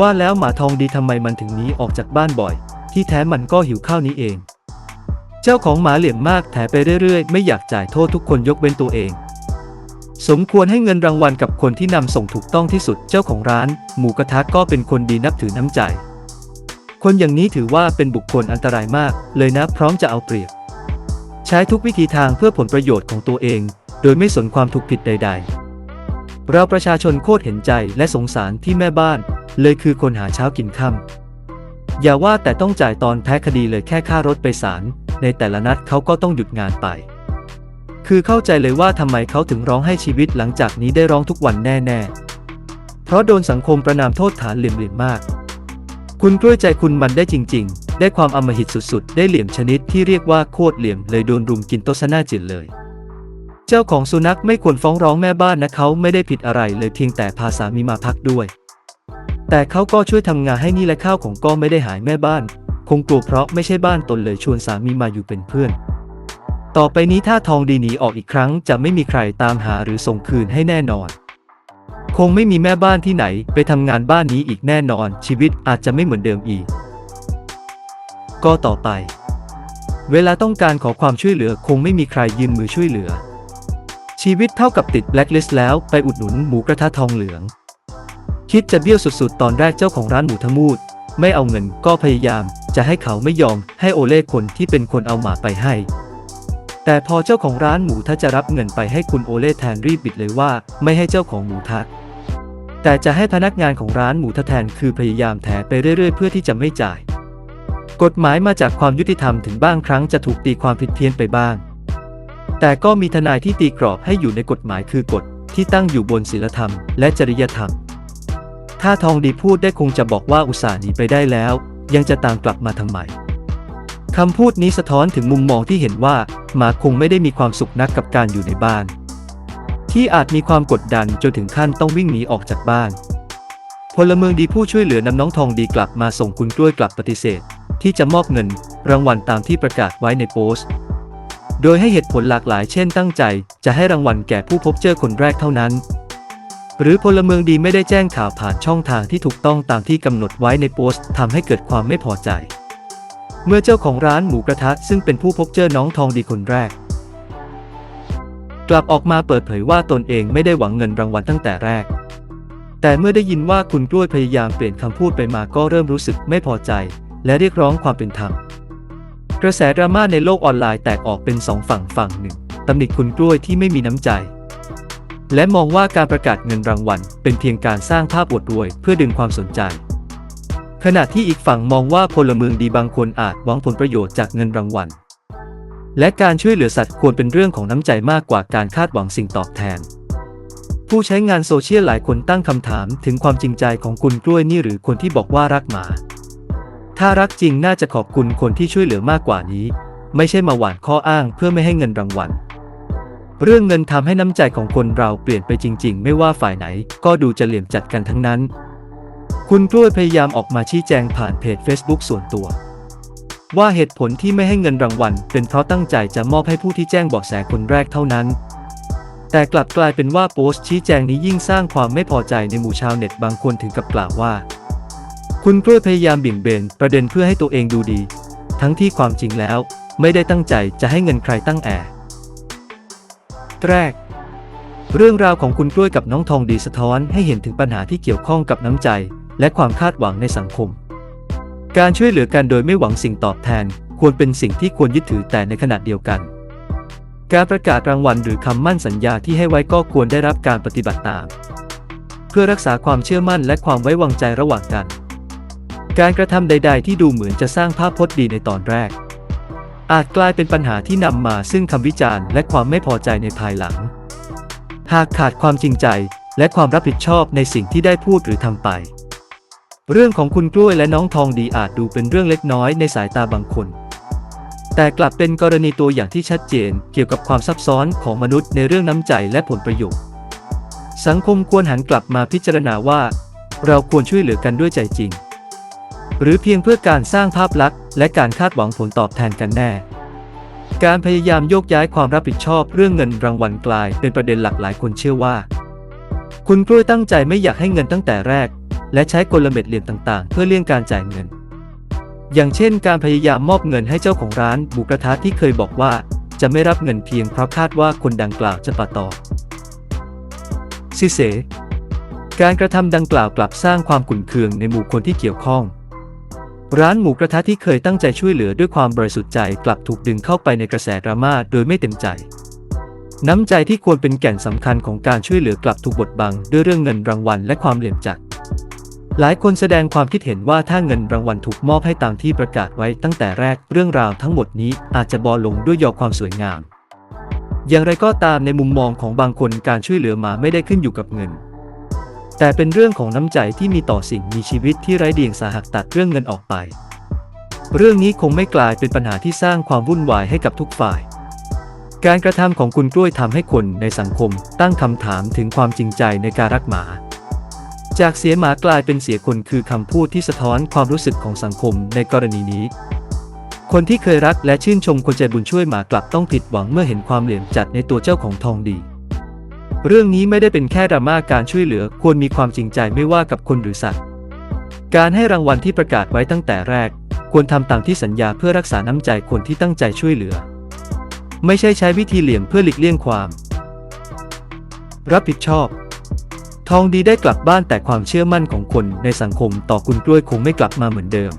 ว่าแล้วหมาทองดีทำไมมันถึงหนีออกจากบ้านบ่อย ที่แท้มันก็หิวข้าวนี้เอง เจ้าของหมาเหลี่ยมมากแถไปเรื่อยๆ ไม่อยากจ่ายโทษทุกคนยกเว้นตัวเอง สมควรให้เงินรางวัลกับคนที่นำส่งถูกต้องที่สุดเจ้าของร้าน หมูกระทะก็เป็นคนดีนับถือน้ำใจ คนอย่างนี้ถือว่าเป็นบุคคลอันตรายมาก เลยนะพร้อมจะเอาเปรียบ ใช้ทุกวิธีทางเพื่อผลประโยชน์ของตัวเอง โดยไม่สนความถูกผิดใด ๆ เราประชาชนโคตรเห็นใจและสงสารที่แม่บ้าน เลยคือคนหาเช้ากินค่ำอย่าว่าแต่ต้องจ่ายตอนแพ้คดีเลยแค่ค่ารถไปศาลในแต่ละนัดเขาก็ต้องหยุดงานไป คือเข้าใจเลยว่าทำไมเขาถึงร้องให้ชีวิตหลังจากนี้ได้ร้องทุกวันแน่ ๆ เพราะโดนสังคมประนามโทษฐานเหลี่ยมๆมาก คุณกล้วยใจคุณมันได้จริง ๆ ได้ความอำมหิตสุดๆ ได้เหลี่ยมชนิดที่เรียกว่าโคตรเหลี่ยมเลยโดนรุมกินโตะซะหน้าจิตเลยเจ้าของสุนัขไม่ควรฟ้องร้องแม่บ้านนะเขาไม่ได้ผิดอะไรเลยเพียงแต่พาสามีมาพักด้วย แต่เขาก็ช่วยทำงานให้นี่และข้าวของก็ไม่ได้หายแม่บ้าน คงกลัวเพราะไม่ใช่บ้านตนเลยชวนสามีมาอยู่เป็นเพื่อน ต่อไปนี้ถ้าทองดีหนีออกอีกครั้ง จะไม่มีใครตามหาหรือส่งคืนให้แน่นอน คงไม่มีแม่บ้านที่ไหน ไปทำงานบ้านนี้อีกแน่นอน ชีวิตอาจจะไม่เหมือนเดิมอีก ก็ต่อไป เวลาต้องการขอความช่วยเหลือคงไม่มีใครยืนมือช่วยเหลือ ชีวิตเท่ากับติดแบล็คลิสต์แล้วไปอุดหนุนหมูกระทะทองเหลือง คิดจะเบี้ยวสุดๆ ตอนแรกเจ้าของร้านหมูทะมูด ไม่เอาเงินก็พยายามจะให้เขาไม่ยอมให้โอเล่คนที่เป็นคนเอาหมาไปให้ แต่พอเจ้าของร้านหมูทะจะรับเงินไปให้คุณโอเล่แทนรีบบิดเลยว่า ไม่ให้เจ้าของหมูทะแต่จะให้พนักงานของร้านหมูทะแทนคือพยายามแถไปเรื่อยๆ เพื่อที่จะไม่จ่าย กฎหมายมาจากความยุติธรรมถึงบ้างครั้งจะถูกตีความผิดเพี้ยนไปบ้าง แต่ก็มีทนายที่ตีกรอบให้อยู่ในกฎหมายคือกฎที่ตั้งอยู่บนศีลธรรมและจริยธรรม ถ้าทองดีพูดได้คงจะบอกว่าอุตส่าห์หนีไปได้แล้ว ยังจะตามกลับมาทำไมคำพูดนี้สะท้อนถึงมุมมองที่เห็นว่าหมาคงไม่ได้มีความสุขนักกับการอยู่ในบ้าน ที่อาจมีความกดดันจนถึงขั้นต้องวิ่งหนีออกจากบ้าน พลเมืองดีผู้ช่วยเหลือนำน้องทองดีกลับมาส่งคุณกล้วยกลับปฏิเสธ ที่จะมอบเงินรางวัลตามที่ประกาศไว้ในโพสต์ โดยให้เหตุผลหลากหลายเช่นตั้งใจ จะให้รางวัลแก่ผู้พบเจอคนแรกเท่านั้น หรือพลเมืองดีไม่ได้แจ้งข่าวผ่านช่องทางที่ถูกต้องตามที่กำหนดไว้ในโพสต์ทำให้เกิดความไม่พอใจ เมื่อเจ้าของร้านหมูกระทะซึ่งเป็นผู้พบเจอน้องทองดีคนแรก กลับออกมาเปิดเผยว่าตนเองไม่ได้หวังเงินรางวัลตั้งแต่แรก แต่เมื่อได้ยินว่าคุณกล้วยพยายามเปลี่ยนคำพูดไปมาก็เริ่มรู้สึกไม่พอใจ และเรียกร้องความเป็นธรรมกระแสดราม่าในโลกออนไลน์แตกออกเป็นสองฝั่งฝั่งหนึ่งตำหนิคุณกล้วยที่ไม่มีน้ำใจ และมองว่าการประกาศเงินรางวัลเป็นเพียงการสร้างภาพอวดรวยเพื่อดึงความสนใจ ขณะที่อีกฝั่งมองว่าพลเมืองดีบางคนอาจหวังผลประโยชน์จากเงินรางวัล และการช่วยเหลือสัตว์ควรเป็นเรื่องของน้ำใจมากกว่าการคาดหวังสิ่งตอบแทน ผู้ใช้งานโซเชียลหลายคนตั้งคำถามถึงความจริงใจของคุณกล้วยนี่หรือคนที่บอกว่ารักหมา ถ้ารักจริงน่าจะขอบคุณคนที่ช่วยเหลือมากกว่านี้ ไม่ใช่มาหว่านข้ออ้างเพื่อไม่ให้เงินรางวัล เรื่องเงินทำให้น้ำใจของคนเราเปลี่ยนไปจริง ๆ ไม่ว่าฝ่ายไหน ก็ดูจะเหลี่ยมจัดกันทั้งนั้น คุณกล้วยพยายามออกมาชี้แจงผ่านเพจ Facebook ส่วนตัว ว่าเหตุผลที่ไม่ให้เงินรางวัล เป็นเพราะตั้งใจจะมอบให้ผู้ที่แจ้งเบาะแสคนแรกเท่านั้น แต่กลับกลายเป็นว่าโพสต์ชี้แจงนี้ยิ่งสร้างความไม่พอใจในหมู่ชาวเน็ตบางคนถึงกับกล่าวว่า คุณกล้วยพยายามบี่ยงเบนประเด็นเพื่อให้ตัวเองดูดี ทั้งที่ความจริงแล้ว ไม่ได้ตั้งใจจะให้เงินใครตั้งแอ แรก เรื่องราวของคุณกล้วยกับน้องทองดีสะท้อนให้เห็นถึงปัญหาที่เกี่ยวข้องกับน้ำใจ และความคาดหวังในสังคม การช่วยเหลือกันโดยไม่หวังสิ่งตอบแทน ควรเป็นสิ่งที่ควรยึดถือแต่ในขณะเดียวกัน การประกาศรางวัลหรือคำมั่นสัญญาที่ให้ไว้ก็ควรได้รับการปฏิบัติตาม เพื่อรักษาความเชื่อมั่นและความไว้วางใจระหว่างกัน การกระทำใด ๆ ที่ดูเหมือนจะสร้างภาพพจน์ดีในตอนแรก อาจกลายเป็นปัญหาที่นำมาซึ่งคำวิจารณ์และความไม่พอใจในภายหลัง หากขาดความจริงใจและความรับผิดชอบในสิ่งที่ได้พูดหรือทำไป เรื่องของคุณกล้วยและน้องทองดีอาจดูเป็นเรื่องเล็กน้อยในสายตาบางคน แต่กลับเป็นกรณีตัวอย่างที่ชัดเจนเกี่ยวกับความซับซ้อนของมนุษย์ในเรื่องน้ำใจและผลประโยชน์ สังคมควรหันกลับมาพิจารณาว่า เราควรช่วยเหลือกันด้วยใจจริง หรือเพียงเพื่อการสร้างภาพลักษณ์และการคาดหวังผลตอบแทนกันแน่ การพยายามโยกย้ายความรับผิดชอบเรื่องเงินรางวัลกลายเป็นประเด็นหลักหลายคนเชื่อว่า คุณกล้วยตั้งใจไม่อยากให้เงินตั้งแต่แรก และใช้กลเม็ดเหลี่ยมต่างๆ เพื่อเลี่ยงการจ่ายเงิน อย่างเช่น การพยายามมอบเงินให้เจ้าของร้านหมูกระทะที่เคยบอกว่า จะไม่รับเงินเพียงเพราะคาดว่าคนดังกล่าวจะปะต่อซิเซการกระทำดังกล่าวกลับสร้างความขุ่นเคืองในหมู่คนที่เกี่ยวข้อง ร้านหมูกระทะที่เคยตั้งใจช่วยเหลือด้วยความบริสุทธิ์ใจกลับถูกดึงเข้าไปในกระแสดราม่าโดยไม่เต็มใจ น้ำใจที่ควรเป็นแก่นสำคัญของการช่วยเหลือกลับถูกบดบังด้วยเรื่องเงินรางวัลและความเหลี่ยมจัดหลายคนแสดงความคิดเห็นว่าถ้าเงินรางวัลถูกมอบให้ตามที่ประกาศไว้ตั้งแต่แรกเรื่องราวทั้งหมดนี้อาจจะบอลงด้วยยอความสวยงาม อย่างไรก็ตามในมุมมองของบางคนการช่วยเหลือมาไม่ได้ขึ้นอยู่กับเงิน แต่เป็นเรื่องของน้ำใจที่มีต่อสิ่งมีชีวิตที่ไร้เดียงสาหักตัดเรื่องเงินออกไป เรื่องนี้คงไม่กลายเป็นปัญหาที่สร้างความวุ่นวายให้กับทุกฝ่าย การกระทำของคุณกล้วยทำให้คนในสังคมตั้งคำถามถึงความจริงใจในการรักหมา จากเสียหมากลายเป็นเสียคนคือคำพูดที่สะท้อนความรู้สึกของสังคมในกรณีนี้ คนที่เคยรักและชื่นชมคนใจบุญช่วยหมากลับต้องผิดหวังเมื่อเห็นความเหลี่ยมจัดในตัวเจ้าของทองดี เรื่องนี้ไม่ได้เป็นแค่ดราม่าการช่วยเหลือควรมีความจริงใจไม่ว่ากับคนหรือสัตว์ การให้รางวัลที่ประกาศไว้ตั้งแต่แรก ควรทำตามที่สัญญาเพื่อรักษาน้ำใจคนที่ตั้งใจช่วยเหลือ ไม่ใช่ใช้วิธีเหลี่ยมเพื่อหลีกเลี่ยงความ รับผิดชอบ ทองดีได้กลับบ้านแต่ความเชื่อมั่นของคนในสังคมต่อคุณกล้วยคงไม่กลับมาเหมือนเดิม